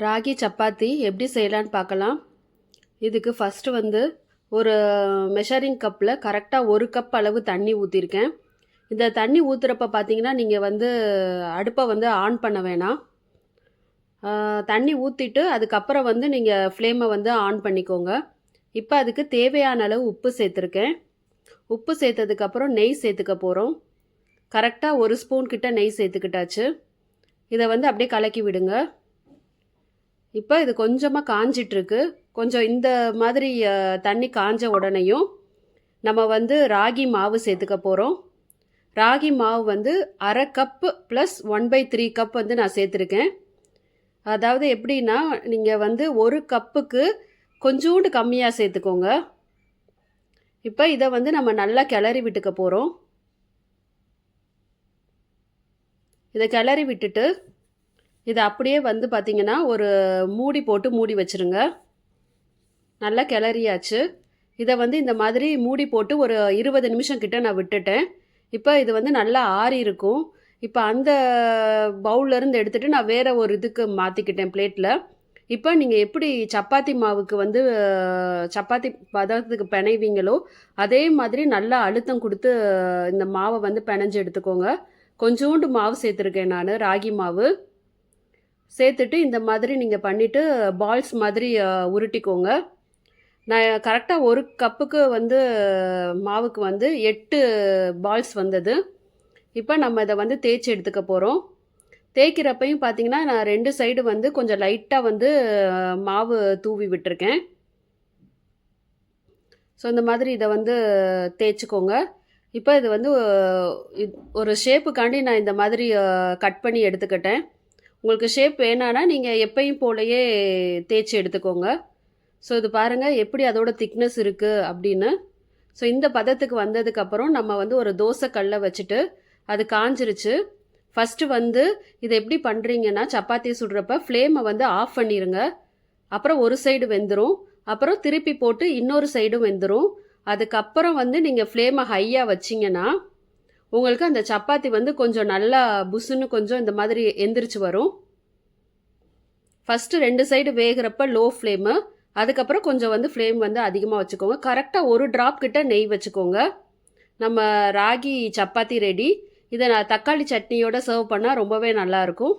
ராகி சப்பாத்தி எப்படி செய்யலான்னு பார்க்கலாம். இதுக்கு ஃபஸ்ட்டு வந்து ஒரு மெஷரிங் கப்பில் கரெக்டாக ஒரு கப் அளவு தண்ணி ஊற்றிருக்கேன் இந்த தண்ணி ஊற்றுறப்ப பார்த்தீங்கன்னா நீங்கள் வந்து அடுப்பை வந்து ஆன் பண்ண வேணாம். தண்ணி ஊற்றிட்டு அதுக்கப்புறம் வந்து நீங்கள் ஃப்ளேமை வந்து ஆன் பண்ணிக்கோங்க. இப்போ அதுக்கு தேவையான அளவு உப்பு சேர்த்துருக்கேன். உப்பு சேர்த்ததுக்கப்புறம் நெய் சேர்த்துக்க போகிறோம் கரெக்டாக ஒரு ஸ்பூன் கிட்ட நெய் சேர்த்துக்கிட்டாச்சு. இதை வந்து அப்படியே கலக்கி விடுங்க. இப்போ இது கொஞ்சமாக காஞ்சிட்ருக்கு. கொஞ்சம் இந்த மாதிரி தண்ணி காஞ்ச உடனேயும் நம்ம வந்து ராகி மாவு சேர்த்துக்க போகிறோம் ராகி மாவு வந்து அரை cup plus one by three cup வந்து நான் சேர்த்துருக்கேன். அதாவது எப்படின்னா நீங்கள் வந்து ஒரு கப்புக்கு கொஞ்சோண்டு கம்மியாக சேர்த்துக்கோங்க. இப்போ இதை வந்து நம்ம நல்லா கிளறி விட்டுக்க போகிறோம் இதை கிளறி விட்டுட்டு இதை அப்படியே வந்து பார்த்திங்கன்னா ஒரு மூடி போட்டு மூடி வச்சிருங்க. நல்லா கிளறியாச்சு. இதை வந்து இந்த மாதிரி மூடி போட்டு ஒரு இருபது நிமிஷம் கிட்ட நான் விட்டுட்டேன். இப்போ இது வந்து நல்லா ஆறி இருக்கும். இப்போ அந்த பவுல்லேருந்து இருந்து நான் வேறு ஒரு இதுக்கு மாற்றிக்கிட்டேன் பிளேட்டில் இப்போ நீங்கள் எப்படி சப்பாத்தி மாவுக்கு வந்து சப்பாத்தி பதத்துக்கு பிணைவீங்களோ அதே மாதிரி நல்லா அழுத்தம் கொடுத்து இந்த மாவை வந்து பிணைஞ்சு எடுத்துக்கோங்க. கொஞ்சோண்டு மாவு சேர்த்துருக்கேன் நான் ராகி மாவு. சேர்த்துட்டு இந்த மாதிரி நீங்கள் பண்ணிவிட்டு பால்ஸ் மாதிரி உருட்டிக்கோங்க. நான் கரெக்டாக ஒரு கப்புக்கு வந்து மாவுக்கு வந்து எட்டு பால்ஸ் வந்தது. இப்போ நம்ம இதை வந்து தேய்ச்சி எடுத்துக்க போகிறோம் தேய்க்கிறப்பையும் பார்த்தீங்கன்னா நான் ரெண்டு சைடு வந்து கொஞ்சம் லைட்டாக வந்து மாவு தூவி விட்டுருக்கேன். ஸோ இந்த மாதிரி இதை வந்து தேய்ச்சிக்கோங்க. இப்போ இது வந்து இது- ஒரு ஷேப்புக்காண்டி நான் இந்த மாதிரி கட் பண்ணி எடுத்துக்கிட்டேன். உங்களுக்கு ஷேப் வேணான்னா நீங்கள் எப்பையும் போலயே தேய்ச்சி எடுத்துக்கோங்க. ஸோ இது பாருங்கள் எப்படி அதோட திக்னஸ் இருக்குது அப்படின்னு. ஸோ இந்த பதத்துக்கு வந்ததுக்கப்புறம் நம்ம வந்து ஒரு தோசை கல்லை வச்சுட்டு அது காஞ்சிருச்சு. ஃபஸ்ட்டு வந்து இதை எப்படி பண்ணுறீங்கன்னா சப்பாத்தி சுடுறப்ப ஃப்ளேமை வந்து ஆஃப் பண்ணிடுங்க அப்புறம் ஒரு சைடு வெந்துடும் அப்புறம் திருப்பி போட்டு இன்னொரு சைடும் வெந்துடும் அதுக்கப்புறம் வந்து நீங்கள் ஃப்ளேமை ஹையாக வச்சிங்கன்னா உங்களுக்கு அந்த சப்பாத்தி வந்து கொஞ்சம் நல்லா புசுன்னு கொஞ்சம் இந்த மாதிரி எந்திரிச்சு வரும். ஃபஸ்ட்டு ரெண்டு சைடு வேகிறப்ப லோ ஃப்ளேமு அதுக்கப்புறம் கொஞ்சம் வந்து ஃப்ளேம் வந்து அதிகமாக வச்சுக்கோங்க. கரெக்டாக ஒரு ட்ராப் கிட்ட நெய் வச்சுக்கோங்க. நம்ம ராகி சப்பாத்தி ரெடி இதை நான் தக்காளி சட்னியோட சர்வ் பண்ணால் ரொம்பவே நல்லாயிருக்கும்